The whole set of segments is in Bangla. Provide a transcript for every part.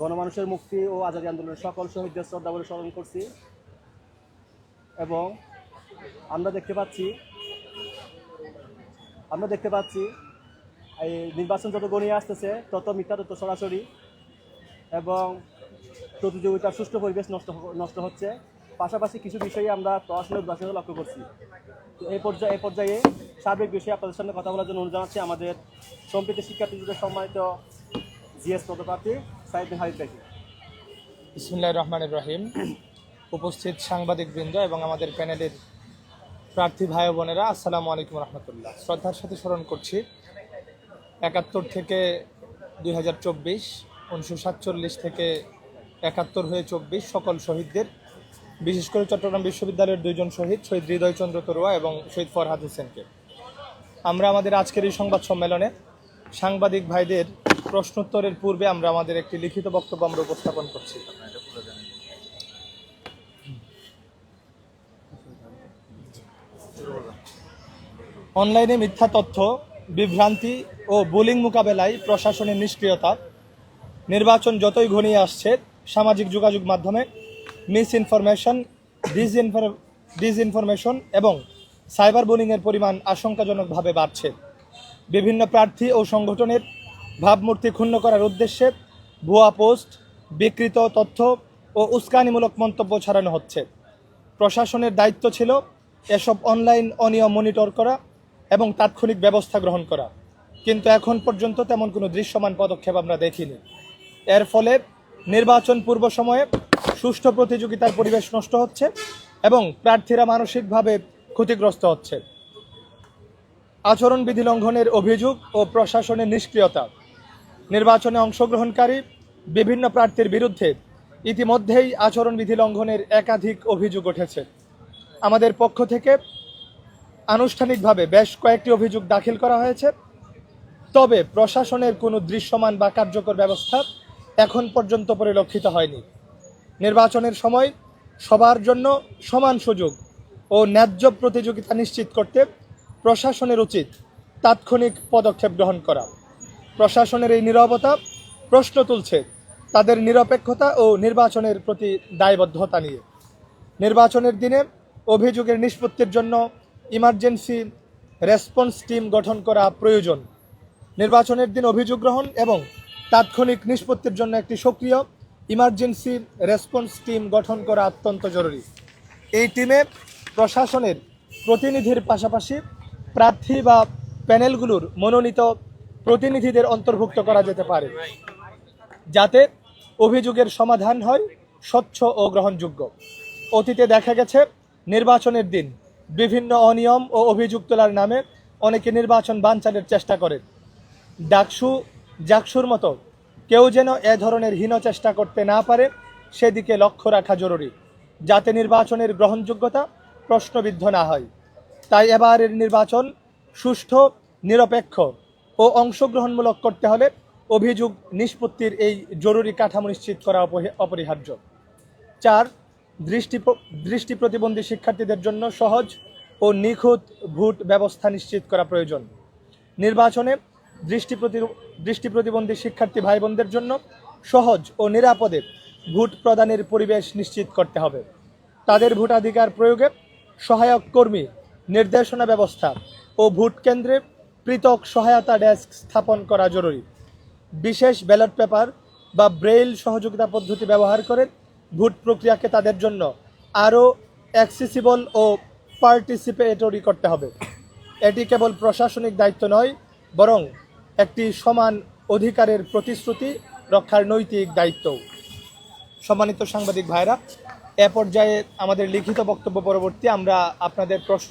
গণমানুষের মুক্তি ও আজাদী আন্দোলনের সকল শহীদদের শ্রদ্ধা বলে স্মরণ করছি। এবং আমরা দেখতে পাচ্ছি, আমরা দেখতে পাচ্ছি, এই নির্বাচন যত গণিয়ে আসতেছে, তত মিথ্যা তত সরাসরি এবং প্রতিযোগিতার সুষ্ঠু পরিবেশ নষ্ট নষ্ট হচ্ছে। পাশাপাশি কিছু বিষয়ে আমরা পড়াশোনার উদাসীনতা লক্ষ্য করছি। তো এই পর্যায়ে এই পর্যায়ে সার্বিক বিষয়ে আপনাদের সামনে কথা বলার জন্য অনুরোধ জানাচ্ছি আমাদের সম্প্রীতি শিক্ষার্থীদের সম্মানিত জিএস পদপ্রার্থী সাইদ বিন হারিদ দেখি। বিসমুল্লাহ রহমান ইব্রাহিম উপস্থিত সাংবাদিকবৃন্দ এবং আমাদের প্যানেলের প্রার্থী ভাই বোনেরা আসসালামু আলাইকুম রহমতুল্লাহ। শ্রদ্ধার সাথে স্মরণ করছি একাত্তর থেকে দুই হাজার চব্বিশ উনিশশো সাতচল্লিশ থেকে একাত্তর হয়ে চব্বিশ সকল শহীদদের বিশেষ করে চট্টগ্রাম বিশ্ববিদ্যালয়ের দুইজন শহীদ শহীদ হৃদয়চন্দ্র তরুয়া এবং শহীদ ফরহাদ হোসেনকে। আমরা আমাদের আজকের এই সংবাদ সম্মেলনে সাংবাদিক ভাইদের প্রশ্নোত্তরের পূর্বে আমরা আমাদের একটি লিখিত বক্তব্য আমরা উপস্থাপন করছি। অনলাইনে মিথ্যা তথ্য, বিভ্রান্তি ও বুলিং মোকাবেলায় প্রশাসনের নিষ্ক্রিয়তা, নির্বাচন যতই ঘনিয়ে আসছে, সামাজিক যোগাযোগ মাধ্যমে মিস ইনফরমেশন ডিসইনফরমেশন এবং সাইবার বুলিংয়ের পরিমাণ আশঙ্কাজনকভাবে বাড়ছে। বিভিন্ন প্রার্থী ও সংগঠনের ভাবমূর্তি ক্ষুণ্ণ করার উদ্দেশ্যে ভুয়া পোস্ট, বিকৃত তথ্য ও উস্কানিমূলক মন্তব্য ছড়ানো হচ্ছে। প্রশাসনের দায়িত্ব ছিল এসব অনলাইন অনিয়ম মনিটর করা এবং তাৎক্ষণিক ব্যবস্থা গ্রহণ করা। কিন্তু এখন পর্যন্ত তেমন কোনো দৃশ্যমান পদক্ষেপ আমরা দেখিনি। এর ফলে নির্বাচন পূর্ব সময়ে সুষ্ঠু প্রতিযোগিতার পরিবেশ নষ্ট হচ্ছে এবং প্রার্থীরা মানসিকভাবে ক্ষতিগ্রস্ত হচ্ছে। আচরণবিধি লঙ্ঘনের অভিযোগ ও প্রশাসনের নিষ্ক্রিয়তা নির্বাচনে অংশগ্রহণকারী বিভিন্ন প্রার্থীর বিরুদ্ধে ইতিমধ্যেই আচরণবিধি লঙ্ঘনের একাধিক অভিযোগ উঠেছে। আমাদের পক্ষ থেকে আনুষ্ঠানিকভাবে বেশ কয়েকটি অভিযোগ দাখিল করা হয়েছে। তবে প্রশাসনের কোনো দৃশ্যমান বা কার্যকর ব্যবস্থা এখন পর্যন্ত পরিলক্ষিত হয়নি। নির্বাচনের সময় সবার জন্য সমান সুযোগ ও ন্যায্য প্রতিযোগিতা নিশ্চিত করতে প্রশাসনের উচিত তাৎক্ষণিক পদক্ষেপ গ্রহণ করা। প্রশাসনের এই নীরবতা প্রশ্ন তুলছে তাদের নিরপেক্ষতা ও নির্বাচনের প্রতি দায়বদ্ধতা নিয়ে। নির্বাচনের দিনে অভিযোগের নিষ্পত্তির জন্য ইমার্জেন্সি রেসপন্স টিম গঠন করা প্রয়োজন। নির্বাচনের দিন অভিযোগ গ্রহণ এবং তাৎক্ষণিক নিষ্পত্তির জন্য একটি সক্রিয় ইমার্জেন্সি রেসপন্স টিম গঠন করা অত্যন্ত জরুরি। এই টিমে প্রশাসনের প্রতিনিধির পাশাপাশি প্রার্থী বা প্যানেলগুলোর মনোনীত প্রতিনিধিদের অন্তর্ভুক্ত করা যেতে পারে, যাতে অভিযোগের সমাধান হয়, স্বচ্ছ ও গ্রহণযোগ্য। অতীতে দেখা গেছে, নির্বাচনের দিন বিভিন্ন অনিয়ম ও অভিযোগ তোলার নামে অনেকে নির্বাচন বানচালের চেষ্টা করেন। ডাকসু, জাকসুর মতো কেউ যেন এ ধরনের হীন চেষ্টা করতে না পারে, সেদিকে লক্ষ্য রাখা জরুরি, যাতে নির্বাচনের গ্রহণযোগ্যতা প্রশ্নবিদ্ধ না হয়। তাই এবারের নির্বাচন সুষ্ঠু, নিরপেক্ষ ও অংশগ্রহণমূলক করতে হলে অভিযোগ নিষ্পত্তির এই জরুরি কাঠামো নিশ্চিত করা অপরিহার্য। চার, দৃষ্টি দৃষ্টি প্রতিবন্ধী শিক্ষার্থীদের জন্য সহজ ও নিখুঁত ভোট ব্যবস্থা নিশ্চিত করা প্রয়োজন। নির্বাচনে দৃষ্টি প্রতি দৃষ্টি প্রতিবন্ধী শিক্ষার্থী ভাই বোনদের জন্য সহজ ও নিরাপদে ভোট প্রদানের পরিবেশ নিশ্চিত করতে হবে। তাদের ভোটাধিকার প্রয়োগে সহায়ক কর্মী, নির্দেশনা ব্যবস্থা ও ভোট কেন্দ্রে পৃথক সহায়তা ডেস্ক স্থাপন করা জরুরি। বিশেষ ব্যালট পেপার বা ব্রেইল সহযোগিতা পদ্ধতি ব্যবহার করে ভোট প্রক্রিয়াকে তাদের জন্য আরও অ্যাক্সেসিবল ও পার্টিসিপেটরি করতে হবে। এটি কেবল প্রশাসনিক দায়িত্ব নয়, বরং একটি সমান অধিকারের প্রতিশ্রুতি রক্ষার নৈতিক দায়িত্ব সম্মানিত সাংবাদিক ভাইরা, এ পর্যায়ে আমাদের লিখিত বক্তব্য পরবর্তী আমরা আপনাদের প্রশ্ন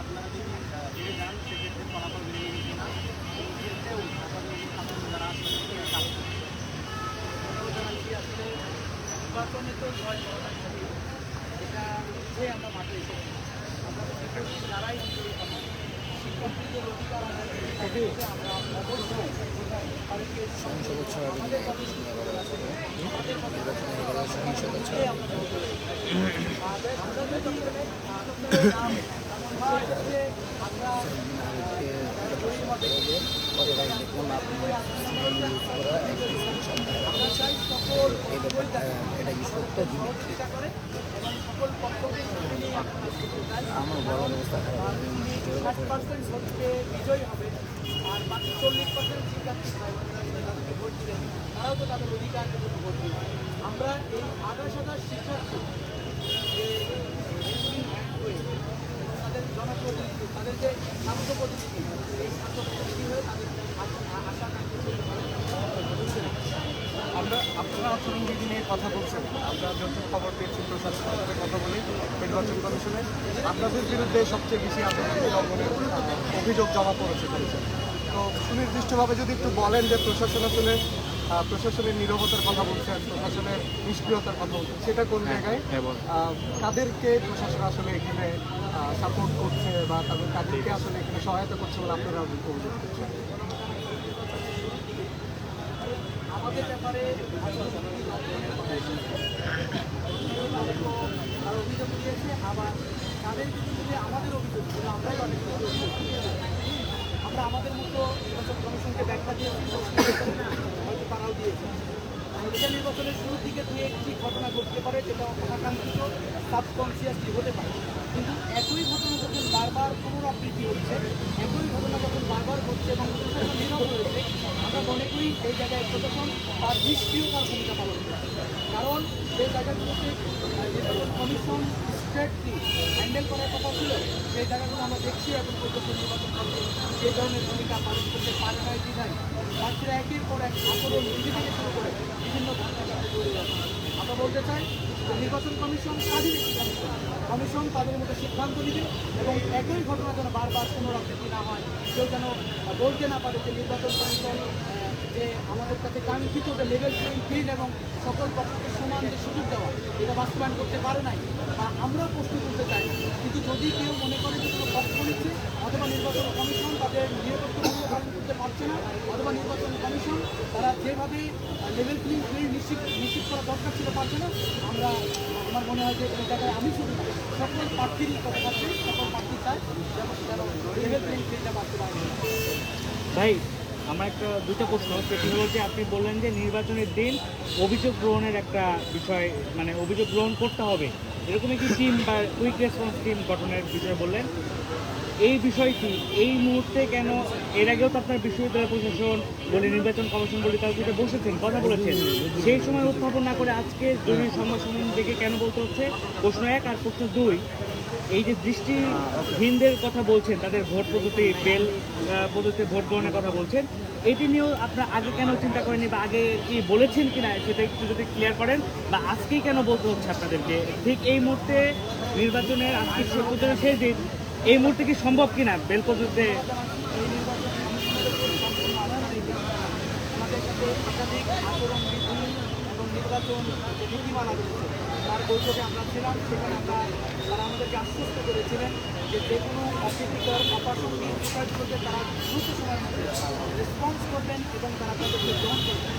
আপনারা যদি যান সেক্ষেত্রে ফলাফল নির্বাচনে তো জয় এটা বুঝে আমরা মাঠে এসেছি আমরা যারাই শিক্ষার্থীদের অধিকার আমরা অবশ্যই তিনশো বছর আগে তিনশো বছর আগে ষাট পার্সেন্ট ভোটকে বিজয়ী হবে আর বাকি চল্লিশ পার্সেন্ট শিক্ষার্থী ভোট দিলেন তারাও তো তাদের অধিকার আমরা এই আঠাশ হাজার শিক্ষার্থী যে voting hand হয়ে তাদের জনপ্রতিনিধি তাদের যে ছাত্র প্রতিনিধি এই ছাত্র প্রতিনিধি হয়ে তাদের আশা- আশা আকাঙ্ক্ষা পূরণ করে। আমরা আপনারা আচরণবিধি নিয়ে কথা বলছেন। আমরা যত খবর পেয়েছি প্রশাসনের সাথে কথা বলি নির্বাচন কমিশনে। আপনাদের বিরুদ্ধে সবচেয়ে বেশি আপনাদের লঙ্ঘনের অভিযোগ জমা পড়েছে করেছেন তো সুনির্দিষ্টভাবে যদি একটু বলেন যে প্রশাসন আসলে প্রশাসনের নিরবতার কথা বলছেন প্রশাসনের নিষ্ক্রিয়তার কথা বলছেন সেটা কোন জায়গায়? আহ, কাদেরকে প্রশাসন আসলে এখানে সাপোর্ট করছে বা তাদের কাদেরকে আসলে এখানে সহায়তা করছে বলে আপনারা অভিযোগ করছেন? আমরা আমাদের মতো নির্বাচন কমিশনকে ব্যাখ্যা দিয়েছি হয়তো তারাও দিয়েছে এটা নির্বাচনের শুরুর দিকে দু একটি ঘটনা ঘটতে পারে যেটা অনাকাঙ্ক্ষিত সাবকনসিয়াসলি হতে পারে কিন্তু একই ঘটনা বারবার পুনরাবৃত্তি হচ্ছে, একই ঘটনা যখন বারবার ঘটছে এবং প্রশাসন নীরব রয়েছে, আমরা মনে করি এই জায়গায় প্রশাসন তার নিষ্ক্রিয়তার ভূমিকা পালন করে কারণ যে জায়গাগুলোতে নির্বাচন কমিশন স্ট্রেটলি হ্যান্ডেল করার কথা ছিল, সেই জায়গাগুলো আমরা দেখছি এখন পর্যন্ত নির্বাচন কমিশন সেই ধরনের ভূমিকা পালন করতে পারে নাই কি নাই প্রার্থীরা একের পর এক আচরণ নিজে থেকে শুরু করে বিভিন্ন যাচ্ছে আমরা বলতে চাই নির্বাচন কমিশন তাদের কমিশন তাদের মতো সিদ্ধান্ত নিবে এবং একই ঘটনা যেন বারবার পুনরাবৃত্তি না হয়, কেউ যেন বলতে না পারে যে নির্বাচন কমিশন যে আমাদের কাছে কাঙ্ক্ষিত যে লেভেল প্লেইং ফিল্ড এবং সকল পক্ষকে সমান যে সুযোগ দেওয়া, এটা বাস্তবায়ন করতে পারে নাই বা আমরাও প্রশ্ন করতে চাই কিন্তু যদি কেউ মনে করে যে কোনো পক্ষ নিচ্ছে, অথবা নির্বাচন কমিশন তাদের নিরাপত্তা ভূমিকা পালন করতে পারছে না, অথবা নির্বাচন কমিশন তারা যেভাবে লেভেল প্লেইং ফিল্ড নিশ্চিত নিশ্চিত করা দরকার ছিল পারছে না, আমরা, আমার মনে হয় যে এই জায়গায় আমি শুধু না সকল প্রার্থীরই কথা থাকবে সকল প্রার্থী চায় যেন লেভেল প্লেইং ফিল্ডটা বাস্তবায়ন। ভাই আমার একটা দুটো প্রশ্ন, সেটি হলো যে আপনি বললেন যে নির্বাচনের দিন অভিযোগ গ্রহণের একটা বিষয় মানে অভিযোগ গ্রহণ করতে হবে। এরকম একটি টিম বা কুইক রেসপন্স টিম গঠনের বিষয়ে বললেন? এই বিষয়টি, এই মুহূর্তে কেন, এর আগেও তো আপনার বিশ্ববিদ্যালয় প্রশাসন বলে নির্বাচন কমিশন বলে তার সাথে বসেছেন, কথা বলেছেন। সেই সময় উত্থাপন না করে আজকে জরুরি সম্মেলন থেকে কেন বলতে হচ্ছে? প্রশ্ন এক আর প্রশ্ন দুই। এই যে দৃষ্টিহীনদের কথা বলছেন, তাদের ভোট পদ্ধতি, বেল পদ্ধতিতে ভোট গ্রহণের কথা বলছেন, এটি নিয়েও আপনারা আগে কেন চিন্তা করেননি বা আগে কি বলেছেন কিনা সেটা একটু যদি ক্লিয়ার করেন বা আজকেই কেন বলতে হচ্ছে আপনাদেরকে? ঠিক এই মুহূর্তে নির্বাচনের আজকে পর্যন্ত শেষ দিন এই মুহূর্তে কি সম্ভব কিনা বেল পদ্ধতিতে? আচরণ বিধি এবং নির্বাচন নীতিমালা রয়েছে তার বৈঠকে আমরা ছিলাম, সেখানে আমরা তারা আমাদেরকে আশ্বস্ত করেছিলেন যে যে কোনো অপ্রীতিকর অপ্রাসঙ্গিক করতে তারা দ্রুত সময়ের মধ্যে রেসপন্স করবেন এবং তারা তাদেরকে গ্রহণ করবেন।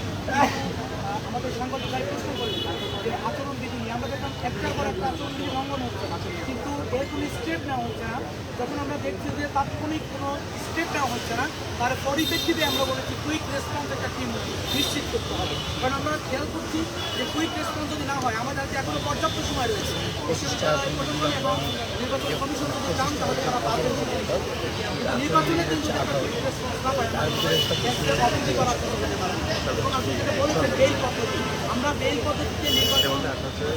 আমাদের সাংবাদিক প্রশ্ন করলেন যে আচরণবিধি নিয়ে, আমরা দেখলাম একটার পর একটা আচরণবিধি লঙ্ঘন হচ্ছে কিন্তু এর স্টেপ নেওয়া হচ্ছে না যখন আমরা দেখছি যে তাৎক্ষণিক কোনো স্টেপ নেওয়া হচ্ছে না। তার পরিপ্রেক্ষিতে আমরা বলেছি কুইক রেসপন্স একটা টিম নিশ্চিত করতে হবে। কারণ আমরা খেয়াল করছি যে কুইক রেসপন্স যদি না হয়, আমাদের হাতে এখনও পর্যাপ্ত সময় রয়েছে। বিশ্ববিদ্যালয় প্রশাসন এবং নির্বাচন কমিশন যদি চান, তাহলে তারা কিন্তু নির্বাচনের দিন একটা quick response না পায়। তাহলে। এবং আপনি যেটা বলেছেন বেল পদ্ধতি। আমরা এই পদ্ধতিতে নির্বাচন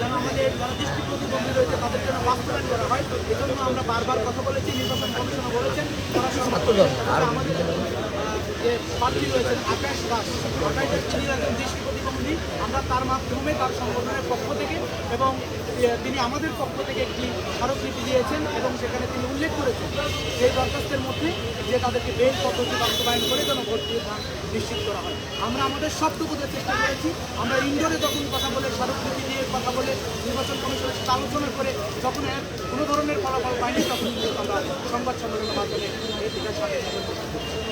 যেন আমাদের যারা দৃষ্টি প্রতিবন্ধী রয়েছে তাদের জন্য বাস্তবায়ন করা হয়। এজন্য আমরা বারবার কথা বলেছি নির্বাচন কমিশনও বলেছেন। তারা আমাদের যে প্রার্থী রয়েছেন আকাশ দাস। আকাশ দাস তিনি একজন দৃষ্টি প্রতিবন্ধী। আমরা তার মাধ্যমে তার সংগঠনের পক্ষ থেকে এবং তিনি আমাদের পক্ষ থেকে একটি স্মারকলিপি দিয়েছেন এবং সেখানে তিনি উল্লেখ করেছেন সেই দরখাস্তের মধ্যে যে তাদেরকে বেল পদ্ধতি বাস্তবায়ন করে যেন বিধান নিশ্চিত করা হয়। আমরা আমাদের দেওয়ার চেষ্টা করেছি। আমরা ইন্ডোরে যখন কথা বলে স্মারকলিপি দিয়ে কথা বলে নির্বাচন কমিশনের সাথে আলোচনা করে যখন কোনো ধরনের ফলাফল পাইনি তখন আমরা সংবাদ সম্মেলনের মাধ্যমে দিকে সামনে